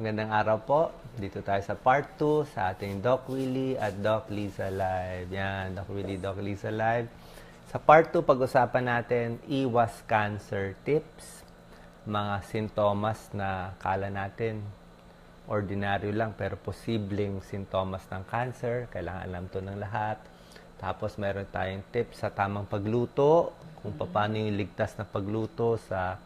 Magandang araw po. Dito tayo sa part 2 sa ating Doc Willie at Doc Lisa Live. Yan, Doc Willie, Doc Lisa Live. Sa part 2, pag-usapan natin iwas cancer tips. Mga sintomas na kala natin ordinaryo lang pero posibleng sintomas ng cancer. Kailangan alam to ng lahat. Tapos meron tayong tips sa tamang pagluto, kung paano yung ligtas na pagluto sa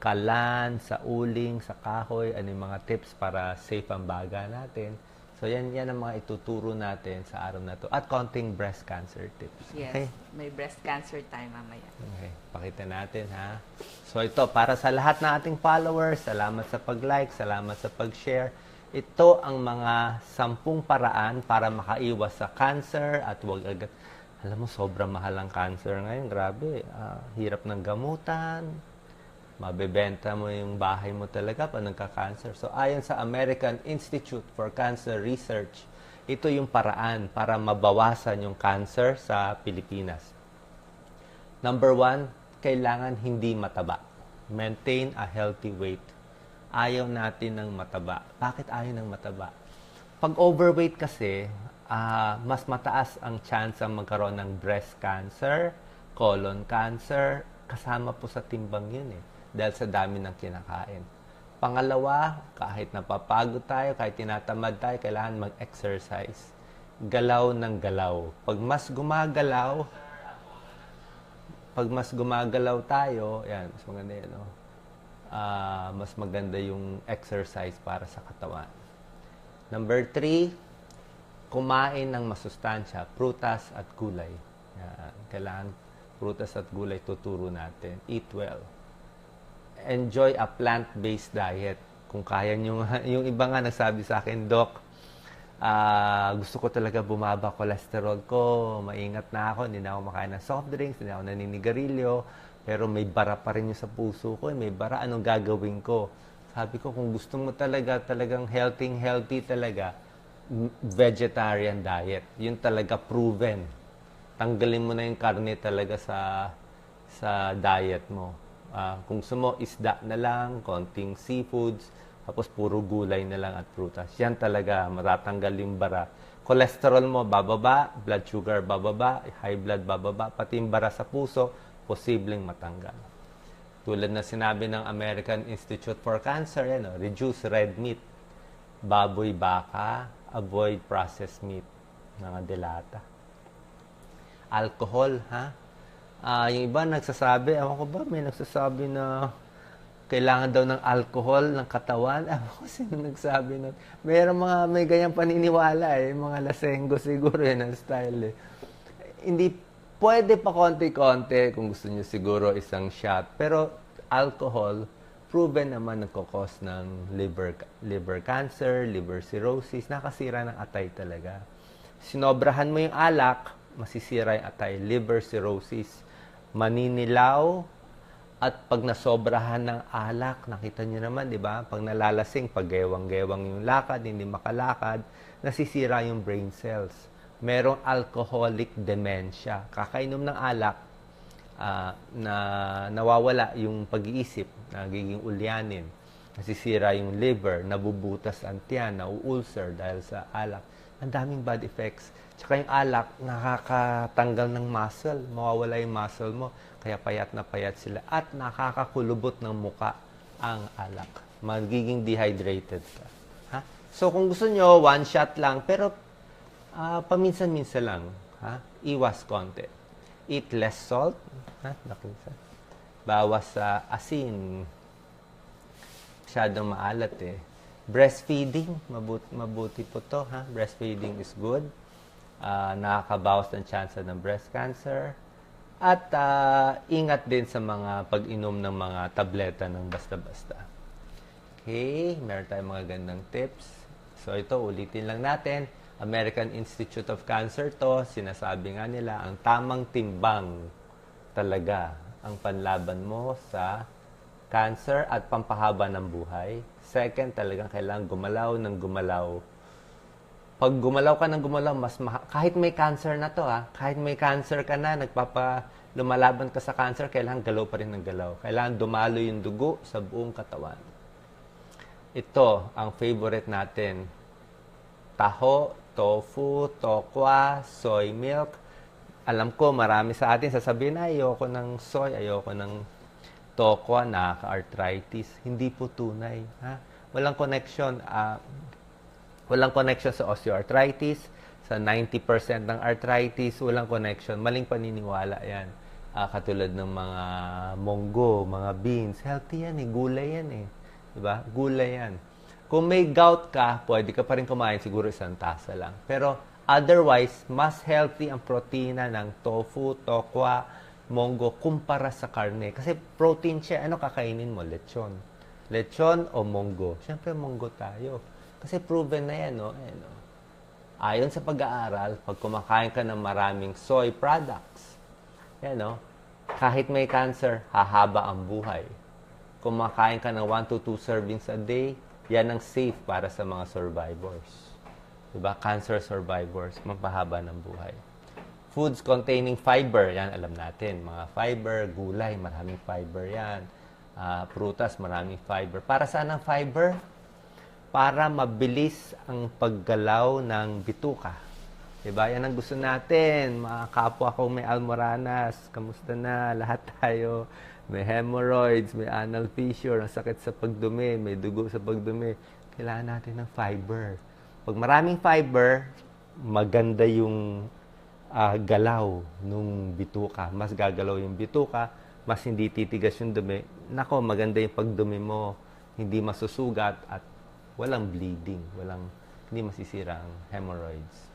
kalan, sa uling, sa kahoy, ano yung mga tips para safe ang baga natin. So yan, yan ang mga ituturo natin sa araw na to. At konting breast cancer tips. Yes. Okay? May breast cancer time mamaya. Okay, pakita natin ha. So ito, para sa lahat ng ating followers, salamat sa pag-like, salamat sa pag-share. Ito ang mga sampung paraan para makaiwas sa cancer at huwag agad. Alam mo, sobrang mahal ang cancer ngayon. Grabe, ah, hirap ng gamutan. Mabebenta mo yung bahay mo talaga pag nagka-cancer. So ayon sa American Institute for Cancer Research, ito yung paraan para mabawasan yung cancer sa Pilipinas. Number one, kailangan hindi mataba. Maintain a healthy weight. Ayaw natin ng mataba. Bakit ayaw ng mataba? Pag overweight kasi, ah, mas mataas ang chance ang magkaroon ng breast cancer, colon cancer, kasama po sa timbang yun eh. Dahil sa dami ng kinakain. Pangalawa, kahit napapagod tayo, kahit tinatamad tayo, kailangan mag-exercise. Galaw ng galaw. Pag mas gumagalaw, pag mas gumagalaw tayo, yan, mas maganda yan, no? Ah, mas maganda yung exercise para sa katawan. Number three, kumain ng masustansya, prutas at gulay. Yan, kailangan prutas at gulay tuturo natin. Eat well. Enjoy a plant-based diet. Kung kaya nyo, nga- yung iba nga nagsabi sa akin, Doc, Ah, gusto ko talaga bumaba cholesterol ko, maingat na ako, hindi na ako makain ng soft drinks, hindi ako naninigarilyo, pero may bara pa rin yung sa puso ko, eh, may bara, anong gagawin ko? Sabi ko, kung gusto mo talaga, talagang healthy, healthy talaga, vegetarian diet. Yun talaga proven. Tanggalin mo na yung karne talaga sa sa diet mo. Ah, kung gusto mo, isda na lang, konting seafoods, tapos puro gulay na lang at prutas. Yan talaga, matatanggal yung bara. Cholesterol mo, bababa, blood sugar, bababa, high blood, bababa, pati yung bara sa puso, posibleng matanggal. Tulad na sinabi ng American Institute for Cancer, yan, oh, reduce red meat, baboy, baka, avoid processed meat, mga delata alcohol, ha? Ah, yung iba nagsasabi, ewan ko ba, may nagsasabi na kailangan daw ng alcohol ng katawan. Ewan ko sino nagsabi nun. Mayroong mga may ganyang paniniwala eh, mga lasenggo siguro yan ang style eh. Hindi, pwede pa konti-konti kung gusto niyo siguro isang shot. Pero alcohol, proven naman nagkakos ng liver, liver cancer, liver cirrhosis, nakasira ng atay talaga. Sinobrahan mo yung alak, masisira yung atay, liver cirrhosis, maninilaw, at pag nasobrahan ng alak, nakita niyo naman, di ba? Pag nalalasing, pag gewang-gewang yung lakad, hindi makalakad, nasisira yung brain cells. Merong alcoholic dementia. Kakainom ng alak, ah, na nawawala yung pag-iisip, nagiging ulyanin. Nasisira yung liver, nabubutas ang tiyan, nauulcer dahil sa alak. Ang daming bad effects. Tsaka yung alak, nakakatanggal ng muscle. Mawawala yung muscle mo. Kaya payat na payat sila. At nakakakulubot ng muka ang alak. Magiging dehydrated ka. Ha? So kung gusto nyo, one shot lang. Pero ah, paminsan-minsan lang. Ha? Iwas konti. Eat less salt. Ha? Nakinsa. Bawas sa asin. Masyadong maalat eh. Breastfeeding, mabuti, mabuti po to. Ha? Breastfeeding is good. Ah, nakakabawas ng chance ng breast cancer. At ah, ingat din sa mga pag-inom ng mga tableta ng basta-basta. Okay, meron tayong mga gandang tips. So ito, ulitin lang natin. American Institute of Cancer to, sinasabi nga nila, ang tamang timbang talaga ang panlaban mo sa cancer at pampahaba ng buhay. Second, talagang kailangan gumalaw ng gumalaw. Pag gumalaw ka ng gumalaw, mas maha- kahit may cancer na to ha, kahit may cancer ka na, nagpapa lumalaban ka sa cancer, kailangan galaw pa rin ng galaw. Kailangan dumalo yung dugo sa buong katawan. ito ang favorite natin. Taho, tofu, tokwa, soy milk. Alam ko, marami sa atin sasabihin, "Ay, ayoko ng soy, ayoko ng tokwa, nakaka-arthritis. Hindi po tunay. Ha? Walang connection. ah, walang connection sa osteoarthritis. Sa 90% ng arthritis, walang connection. Maling paniniwala yan. Ah, katulad ng mga monggo, mga beans. Healthy yan eh. Gulay yan eh. Diba? Gulay yan. Kung may gout ka, pwede ka pa rin kumain siguro isang tasa lang. Pero otherwise, mas healthy ang protina ng tofu, tokwa, monggo kumpara sa karne. Kasi protein siya. Ano kakainin mo? Lechon. Lechon o monggo? Siyempre, monggo tayo. Kasi proven na yan, no? Ayan, no? Ayon sa pag-aaral, pag kumakain ka ng maraming soy products, yan, no? Kahit may cancer, hahaba ang buhay. Kumakain ka ng 1 to 2 servings a day, yan ang safe para sa mga survivors. Diba? Cancer survivors, mapahaba ng buhay. Foods containing fiber, yan alam natin. Mga fiber, gulay, maraming fiber yan. Ah, prutas, maraming fiber. Para saan ang fiber? Para mabilis ang paggalaw ng bituka. Diba? Yan ang gusto natin. Mga kapwa ko may almoranas. Kamusta na? Lahat tayo. May hemorrhoids, may anal fissure, ang sakit sa pagdumi, may dugo sa pagdumi. Kailangan natin ng fiber. Pag maraming fiber, maganda yung ah, galaw nung bituka. Mas gagalaw yung bituka, mas hindi titigas yung dumi. Nako, maganda yung pagdumi mo. Hindi masusugat at walang bleeding, walang hindi masisira ang hemorrhoids.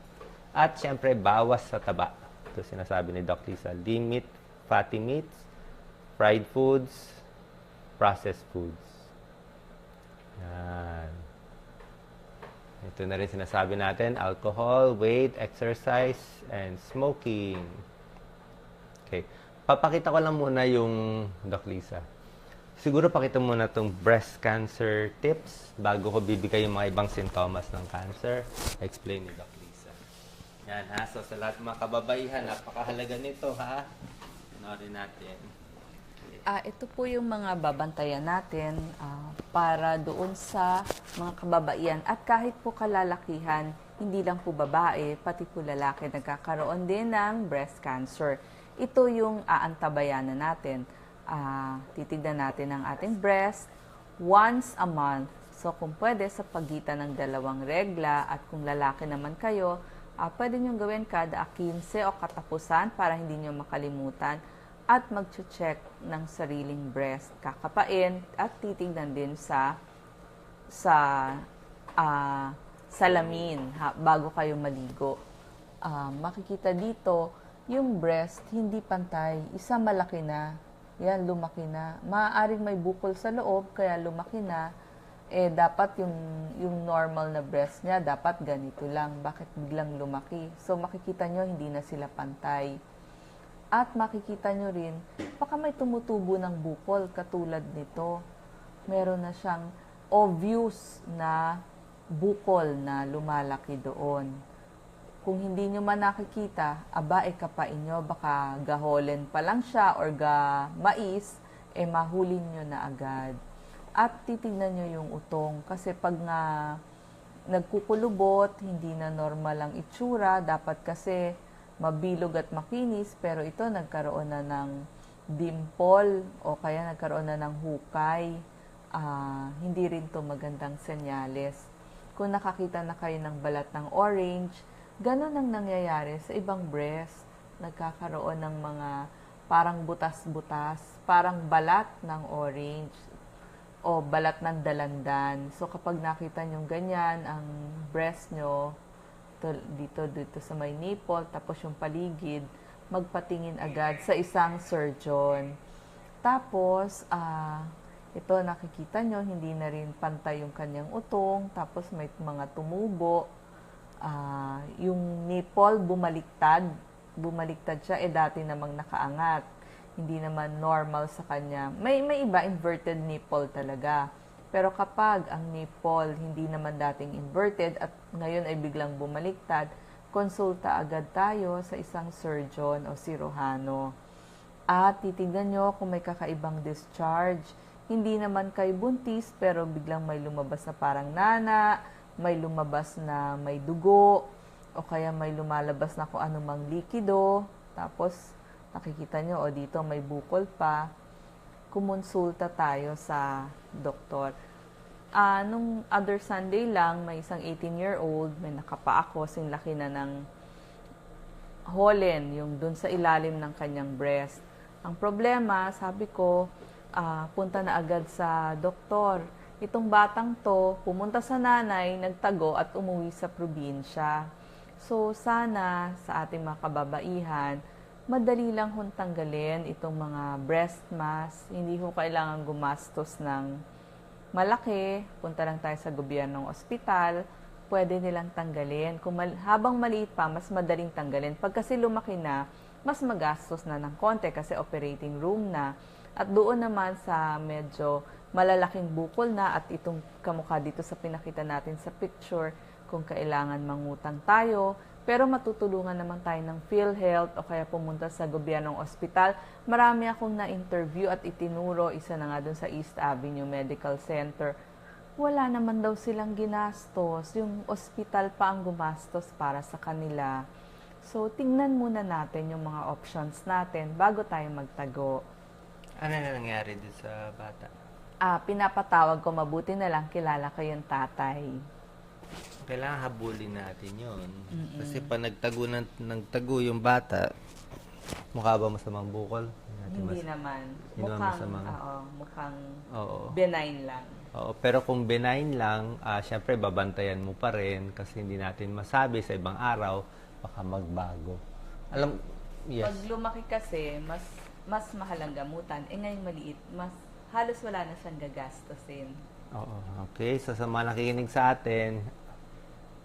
At syempre, bawas sa taba. Ito sinasabi ni Doc Lisa. Limit fatty meats, fried foods, processed foods. Yan. Ito na rin sinasabi natin, alcohol, weight, exercise, and smoking. Okay. Papakita ko lang muna yung Doc Lisa. Siguro pakita muna itong breast cancer tips bago ko bibigay yung mga ibang sintomas ng cancer. Explain ni Doc Lisa. Yan ha. So sa lahat mga kababaihan, napakahalaga nito ha. Panorin natin. Ah, ito po yung mga babantayan natin ah, para doon sa mga kababaihan at kahit po kalalakihan, hindi lang po babae, pati po lalaki nagkakaroon din ng breast cancer. Ito yung aantabayanan natin. Ah, titignan natin ang ating breast once a month. So kung pwede sa pagitan ng dalawang regla at kung lalaki naman kayo, ah, pwede nyo gawin kada 15 o katapusan para hindi nyo makalimutan at mag-check ng sariling breast. Kakapain at titignan din sa sa ah, salamin ha, bago kayo maligo. Ah, makikita dito yung breast hindi pantay. Isa malaki na. Yan, lumaki na. Maaaring may bukol sa loob, kaya lumaki na. Eh, dapat yung, yung normal na breast niya, dapat ganito lang. Bakit biglang lumaki? So, makikita nyo, hindi na sila pantay. At makikita nyo rin, baka may tumutubo ng bukol katulad nito. Meron na siyang obvious na bukol na lumalaki doon. Kung hindi nyo man nakikita, aba, e kapain nyo, baka gaholen pa lang siya or ga mais, eh mahulin nyo na agad. At titignan nyo yung utong. Kasi pag nga nagkukulubot, hindi na normal ang itsura, dapat kasi mabilog at makinis, pero ito nagkaroon na ng dimple o kaya nagkaroon na ng hukay. Ah, hindi rin to magandang senyales. Kung nakakita na kayo ng balat ng orange, ganun ang nangyayari sa ibang breast. Nagkakaroon ng mga parang butas-butas, parang balat ng orange o balat ng dalandan. So kapag nakita nyo ganyan, ang breast nyo, to- dito, dito sa may nipple, tapos yung paligid, magpatingin agad sa isang surgeon. Tapos, ah, ito nakikita nyo, hindi na rin pantay yung kanyang utong, tapos may mga tumubo. Ah, yung nipple bumaliktad, bumaliktad siya, eh dati namang nakaangat. Hindi naman normal sa kanya. May, may iba, inverted nipple talaga. Pero kapag ang nipple hindi naman dating inverted at ngayon ay biglang bumaliktad, konsulta agad tayo sa isang surgeon o sirohano. At titignan nyo kung may kakaibang discharge. hindi naman kayo buntis pero biglang may lumabas na parang nana, may lumabas na may dugo, o kaya may lumalabas na kung anumang likido, tapos nakikita nyo, o dito may bukol pa, kumonsulta tayo sa doktor. Ah, nung other Sunday lang, may isang 18-year-old, may nakapa ako, sing laki na ng Holland, yung dun sa ilalim ng kanyang breast. Ang problema, sabi ko, ah, punta na agad sa doktor. Itong batang to, pumunta sa nanay, nagtago at umuwi sa probinsya. So, sana sa ating mga kababaihan, madali lang hong tanggalin itong mga breast mask. Hindi ho kailangan gumastos ng malaki. Punta lang tayo sa gobyernong ospital pwede nilang tanggalin. Kung mal- habang maliit pa, mas madaling tanggalin. Pag kasi lumaki na, mas magastos na ng konti kasi operating room na. At doon naman sa medyo malalaking bukol na at itong kamukha dito sa pinakita natin sa picture, kung kailangan mangutang tayo, pero matutulungan naman tayo ng PhilHealth o kaya pumunta sa gobyernong ospital. Marami akong na-interview at itinuro, isa na nga dun sa East Avenue Medical Center wala naman daw silang ginastos. Yung ospital pa ang gumastos para sa kanila. So, tingnan muna natin yung mga options natin bago tayo magtago. Ano na nangyari dun sa bata? Ah, pinapatawag ko mabuti na lang kilala ko yung tatay. Kailangan habulin natin yun. Kasi pa nagtago, ng, nagtago yung bata, mukha ba masamang bukol? Hindi mas- naman. Hindi naman Mukhang, masama. oo, mukhang Oo. benign lang. Oo, pero kung benign lang, ah, syempre babantayan mo pa rin kasi hindi natin masabi sa ibang araw, baka magbago. Alam, yes. Pag lumaki kasi, mas mas mahal ang gamutan. Eh ngayon maliit, mas halos wala na siyang gagastusin. Oo, okay. So sa mga nakikinig sa atin,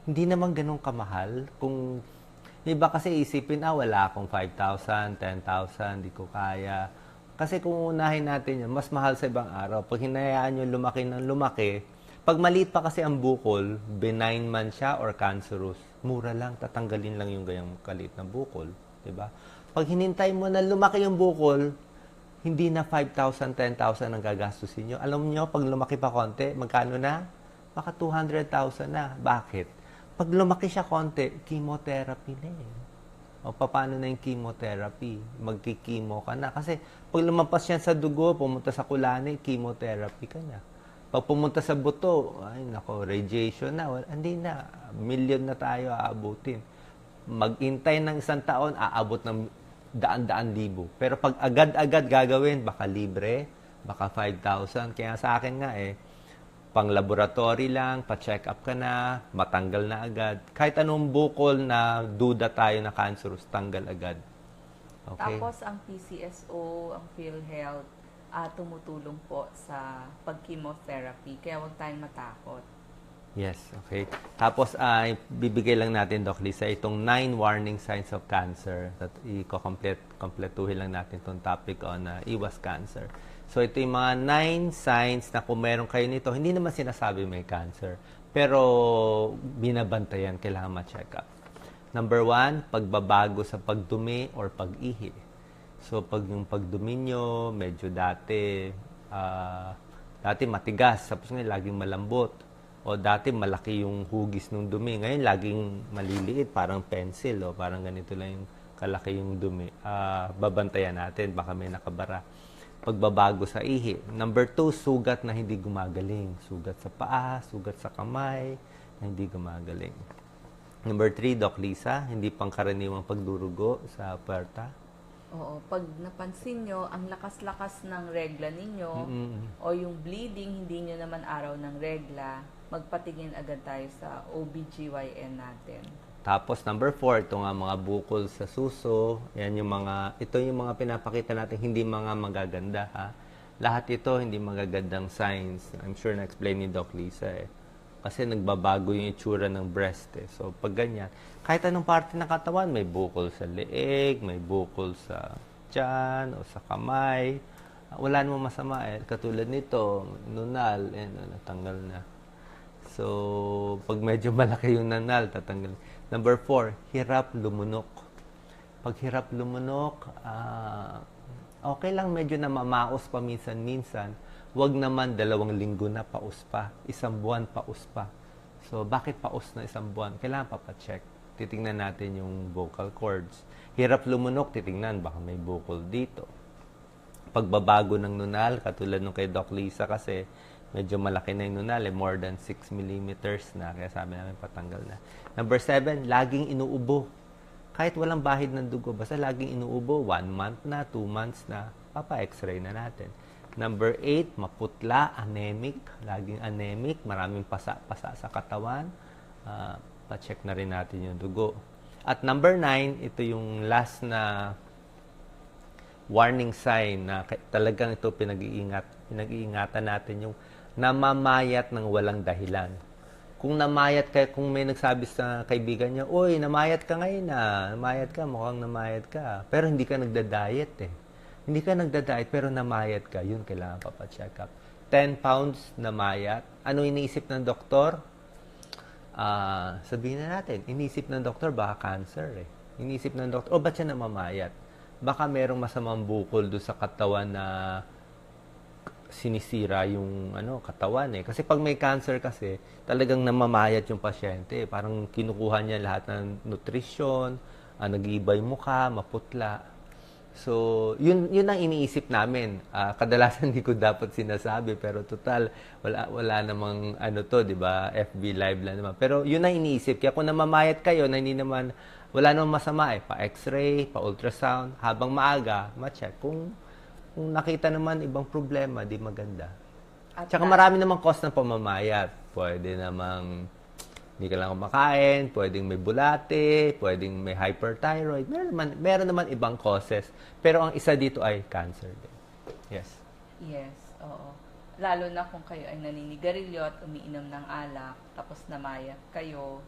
hindi naman ganun kamahal. Kung iba kasi isipin, ah, wala akong 5,000, 10,000, di ko kaya. Kasi kung unahin natin yun, mas mahal sa ibang araw. Pag hinayaan nyo lumaki ng lumaki, pag maliit pa kasi ang bukol, benign man siya or cancerous, mura lang, tatanggalin lang yung ganyang kalit na bukol. 'di ba? Pag hinintay mo na lumaki yung bukol, hindi na 5,000, 10,000 ang gagastusin nyo. Alam nyo, pag lumaki pa konti, magkano na? Baka 200,000 na. Bakit? Pag lumaki siya konti, chemotherapy na eh. O paano na yung chemotherapy? Magkikimo ka na. Kasi pag lumampas yan sa dugo, pumunta sa kulani, chemotherapy ka na. Pag pumunta sa buto, ay nako, radiation na. Wala, hindi na. Million na tayo aabutin. Mag-intay ng isang taon, aabot ng daan-daan libo. Pero pag agad-agad gagawin, baka libre, baka 5,000. Kaya sa akin nga eh, pang laboratory lang, pa-check up ka na, matanggal na agad. Kahit anong bukol na duda tayo na cancerous, tanggal agad. Okay? Tapos ang PCSO, ang PhilHealth, ah, tumutulong po sa pag-chemotherapy. Kaya huwag tayong matakot. Yes, okay. Tapos ay bibigay lang natin Doc Lisa itong nine warning signs of cancer. At i-complete kompletuhin lang natin itong topic on uh, iwas cancer. So ito yung mga nine signs na kung meron kayo nito, hindi naman sinasabi may cancer. Pero binabantayan, kailangan ma-check up. Number one, pagbabago sa pagdumi or pag-ihi. So pag yung pagdumi nyo, medyo dati, ah, dati matigas, tapos ngayon laging malambot. O dati malaki yung hugis ng dumi. Ngayon, laging maliliit, parang pencil. O parang ganito lang yung kalaki yung dumi. Ah, babantayan natin, baka may nakabara. Pagbabago sa ihi. Number two, sugat na hindi gumagaling. Sugat sa paa, sugat sa kamay, na hindi gumagaling. Number three, Doc Lisa, hindi pangkaraniwang pagdurugo sa puwerta. Oo, pag napansin nyo, ang lakas-lakas ng regla ninyo Mm-mm. o yung bleeding, hindi nyo naman araw ng regla, magpatingin agad tayo sa OBGYN natin. Tapos number four, ito nga mga bukol sa suso. Yan yung mga, ito yung mga pinapakita natin, hindi mga magaganda ha. Lahat ito hindi magagandang signs. I'm sure na-explain ni Doc Lisa eh. Kasi nagbabago yung itsura ng breast eh. So pag ganyan, kahit anong parte ng katawan, may bukol sa leeg, may bukol sa tiyan o sa kamay. Wala namang masama eh. Katulad nito, nunal, eh, natanggal na. So, pag medyo malaki yung nanal, tatanggal. Number four, hirap lumunok. Pag hirap lumunok, ah, okay lang medyo na mamaos paminsan-minsan. Huwag naman dalawang linggo na paus pa, isang buwan paus pa. So, bakit paus na isang buwan? Kailangan papacheck. Titingnan natin yung vocal cords. Hirap lumunok, titingnan, baka may bukol dito. Pagbabago ng nunal, katulad nung kay Doc Lisa kasi, medyo malaki na yung nunal, eh, more than 6 millimeters na. Kaya sabi namin patanggal na. Number 7, laging inuubo. Kahit walang bahid ng dugo, basta laging inuubo, 1 month na, 2 months na, papa-x-ray na natin. Number 8, maputla, anemic, laging anemic, maraming pasa-pasa sa katawan. Ah, pa-check na rin natin yung dugo. At number 9, ito yung last na warning sign na talagang ito pinag-iingat, pinag-iingatan natin yung namamayat ng walang dahilan. Kung namayat ka, kung may nagsabi sa kaibigan niya, Uy, namayat ka ngayon na, namayat ka, mukhang namayat ka. Pero hindi ka nagda-diet eh. Hindi ka nagda-diet pero namayat ka, yun kailangan pa pa-check up. 10 pounds namayat. Ano iniisip ng doktor? Ah, sabihin na natin, inisip ng doktor baka cancer eh. Inisip ng doktor, oh, ba't siya namamayat? Baka merong masamang bukol do sa katawan na sinisira yung ano katawan eh. Kasi pag may cancer kasi, talagang namamayat yung pasyente. Parang kinukuha niya lahat ng nutrition, uh, nag-iiba mukha, maputla. So, yun yun ang iniisip namin. Ah, kadalasan hindi ko dapat sinasabi pero total wala wala namang ano to, 'di ba? FB live lang naman. Pero yun ang iniisip. Kaya kung namamayat kayo na hindi naman wala namang masama eh, pa X-ray, pa ultrasound, habang maaga, ma-check kung kung nakita naman ibang problema, di maganda. At Tsaka na- marami namang cause ng pamamayat. Pwede namang hindi ka lang kumakain, pwedeng may bulate, pwedeng may hyperthyroid. Meron naman, meron naman ibang causes. Pero ang isa dito ay cancer din. Yes. Yes, oo. Lalo na kung kayo ay naninigarilyo at umiinom ng alak, tapos namayat kayo,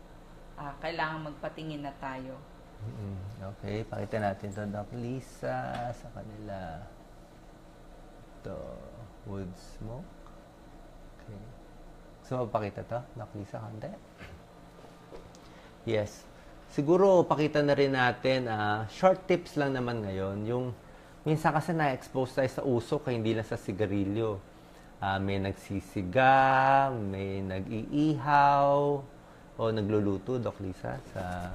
ah, kailangan magpatingin na tayo. Mm, Okay, pakita natin to Doc Lisa sa kanila. To wood smoke. Okay. So, pakita to, Doc Lisa, konti. Yes. Siguro, pakita na rin natin, ah, short tips lang naman ngayon. Yung, minsan kasi na-expose tayo sa usok, hindi lang sa sigarilyo. Ah, may nagsisiga, may nag-iihaw, o nagluluto, Doc Lisa, sa...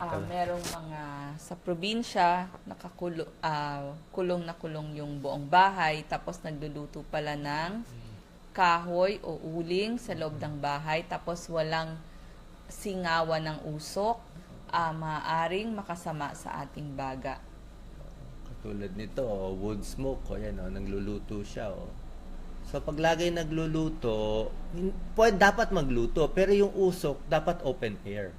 Ah, merong mga sa probinsya nakakulong kulong na kulong yung buong bahay tapos nagluluto pala ng kahoy o uling sa loob ng bahay tapos walang singawan ng usok ah, maaring makasama sa ating baga. Katulad nito, oh, wood smoke, o yan, oh, nagluluto siya. Oh. So, pag lagi nagluluto, pwede, dapat magluto, pero yung usok, dapat open air.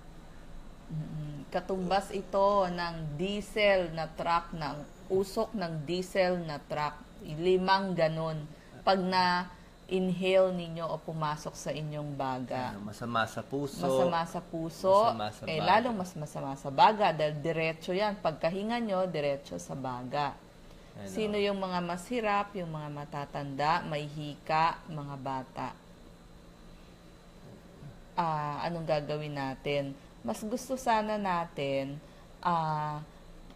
Mm, Katumbas ito ng diesel na truck, ng usok ng diesel na truck. Limang ganon. Pag na-inhale ninyo o pumasok sa inyong baga. Ano, masama sa puso. masama sa puso, masama sa eh baga. lalong mas masama sa baga dahil diretso yan. Pagkahinga nyo, diretso sa baga. Ano? Sino yung mga masirap, yung mga matatanda, may hika, mga bata? Ah, anong gagawin natin? Mas gusto sana natin ah,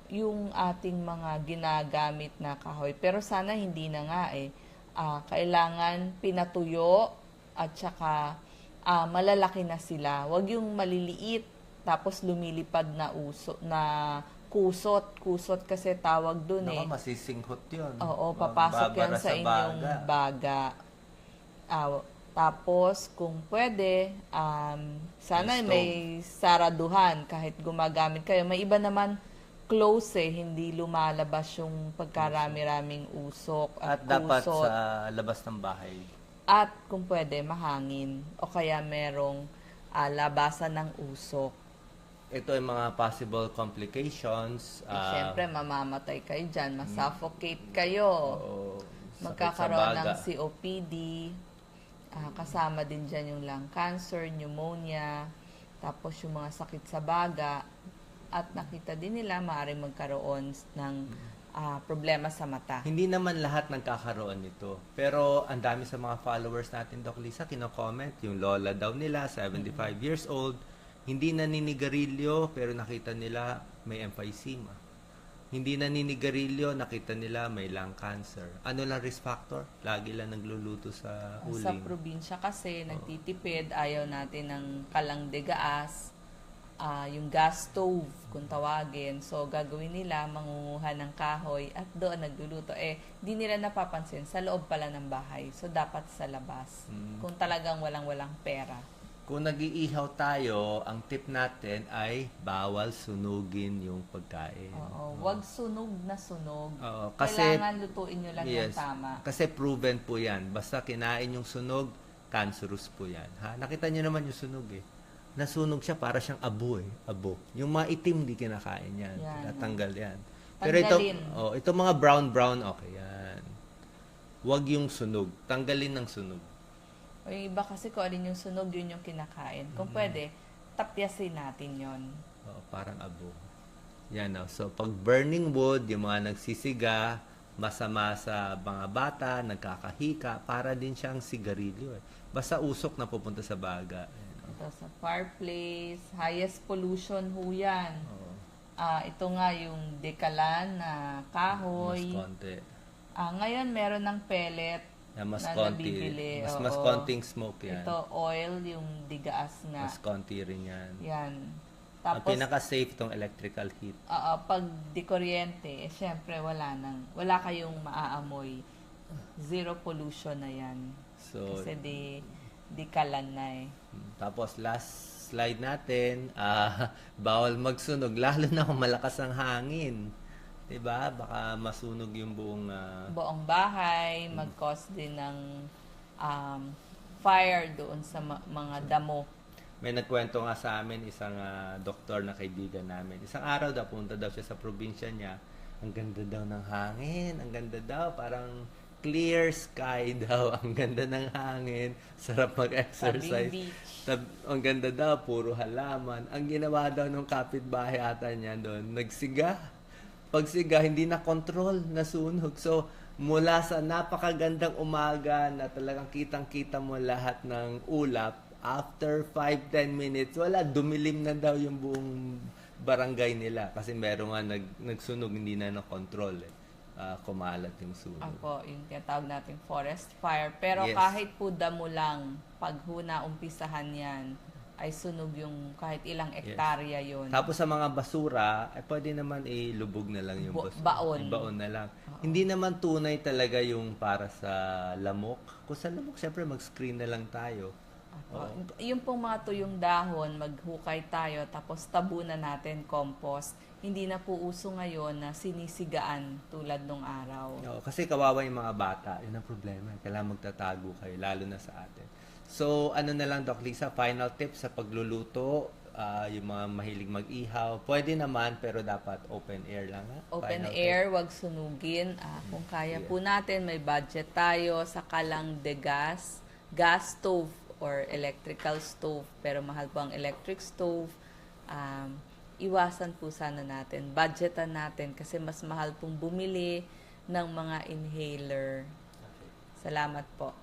yung ating mga ginagamit na kahoy. Pero sana hindi na nga eh. Ah, kailangan pinatuyo at saka ah, malalaki na sila. Huwag yung maliliit tapos lumilipad na uso na kusot. Kusot kasi tawag dun eh. Naka, masisinghot yun. Oo, papasok yan sa inyong baga. baga. Ah, tapos, kung pwede, um, sana May stove. may saraduhan kahit gumagamit kayo. May iba naman close eh, hindi lumalabas yung pagkarami-raming usok At at, dapat sa labas ng bahay. At kung pwede, mahangin. O kaya merong ah, labasan ng usok. Ito ay mga possible complications. Eh, ah, Siyempre, mamamatay kayo dyan. Masuffocate kayo. oo, magkakaroon ng. COPD, ah, kasama din dyan yung lung cancer, pneumonia, tapos yung mga sakit sa baga, at nakita din nila maaaring magkaroon ng ah, problema sa mata. Hindi naman lahat nagkakaroon nito. Pero ang dami sa mga followers natin, Doc Lisa, kino-comment. Yung lola daw nila, 75 years old, hindi naninigarilyo, pero nakita nila may emphysema. Hindi naninigarilyo, nakita nila may lung cancer. Ano lang risk factor? Lagi lang nagluluto sa Sa uling. probinsya kasi, nagtitipid, ayaw natin ng kalang de gaas, ah, yung gas stove, kung tawagin. So, gagawin nila, mangunguha ng kahoy at doon nagluluto. Eh, di nila napapansin, sa loob pala ng bahay. So, dapat sa labas. Mm. Kung talagang walang-walang pera. Kung nag-iihaw tayo, ang tip natin ay bawal sunugin yung pagkain. Oo, wag sunog na sunog. Oo, kasi- Kailangan lutuin nyo lang Yes. yung tama. Kasi proven po yan. Basta kinain yung sunog, cancerous po yan. Ha? Nakita niyo naman yung sunog eh. Nasunog siya para siyang abo eh. Abo. Yung mga itim di kinakain yan. Yan. Tinatanggal yan. Pero ito, Tanggalin. oh, ito mga brown-brown, okay yan. Huwag yung sunog. Tanggalin ng sunog. O yung iba kasi kung alin yung sunog, yun yung kinakain. Kung Mm. pwede, tapyasin natin yon. Oh, parang abo. Yan oh. So, pag burning wood, yung mga nagsisiga, masama sa mga bata, nagkakahika, para din siyang sigarilyo eh. Basta usok na pupunta sa baga. Yan, oh. Ito sa fireplace, highest pollution ho yan. Oo. Ah, ito nga yung dekalan na Mas kahoy. konti. Ah, ngayon meron ng pellet. Na mas Na konti. nabibili, Mas, mas oo. konting smoke yan. Ito oil, yung digaas nga. Mas konti rin yan. Yan. Ang Tapos, pinaka-safe itong electrical heat. ah, pag di kuryente, eh, syempre wala nang, wala kayong maaamoy. Zero pollution na yan. So, Kasi di, di kalan na eh. tapos last slide natin, ah bawal magsunog, lalo na kung malakas ang hangin. 'Di ba? Baka masunog yung buong ah, buong bahay, mag-cause din ng um, fire doon sa ma- mga damo. May nagkwento nga sa amin isang ah, doktor na kaibigan namin. Isang araw daw punta daw siya sa probinsya niya. Ang ganda daw ng hangin, ang ganda daw, parang clear sky daw, ang ganda ng hangin, sarap mag-exercise. Tab- ang ganda daw, puro halaman. Ang ginawa daw ng kapitbahay ata niya doon, nagsiga. Pagsiga, hindi na control, nasunog. So, mula sa napakagandang umaga na talagang kitang-kita mo lahat ng ulap, after 5-10 minutes, wala, dumilim na daw yung buong barangay nila. Kasi meron nga nag, nagsunog, hindi na na-control eh. Ah, kumalat yung sunog. Ako, yung tinatawag nating forest fire. Pero Yes. kahit po damo lang, pag huna umpisahan yan, ay sunog yung kahit ilang ektarya yun. Tapos sa mga basura, ay pwede naman ilubog na lang yung basura. baon. Baon na lang. Hindi naman tunay talaga yung para sa lamok. Kung sa lamok, syempre mag-screen na lang tayo. Ako, yung pong mga tuyong dahon, maghukay tayo, tapos tabunan natin compost. Hindi na po uso ngayon na sinisigaan tulad nung araw. Oo, kasi kawawa yung mga bata. Yun ang problema. Kailangan magtatago kayo, lalo na sa atin. So, ano na lang, Doc Lisa, final tip sa pagluluto, ah, yung mga mahilig mag-ihaw. Pwede naman, pero dapat open air lang. Ha? Open Final tip. air, wag sunugin. Ah, kung kaya po natin, may budget tayo sa kalang de gas, gas stove or electrical stove. Pero mahal po ang electric stove. Um, iwasan po sana natin. Budgetan natin kasi mas mahal pong bumili ng mga inhaler. Salamat po.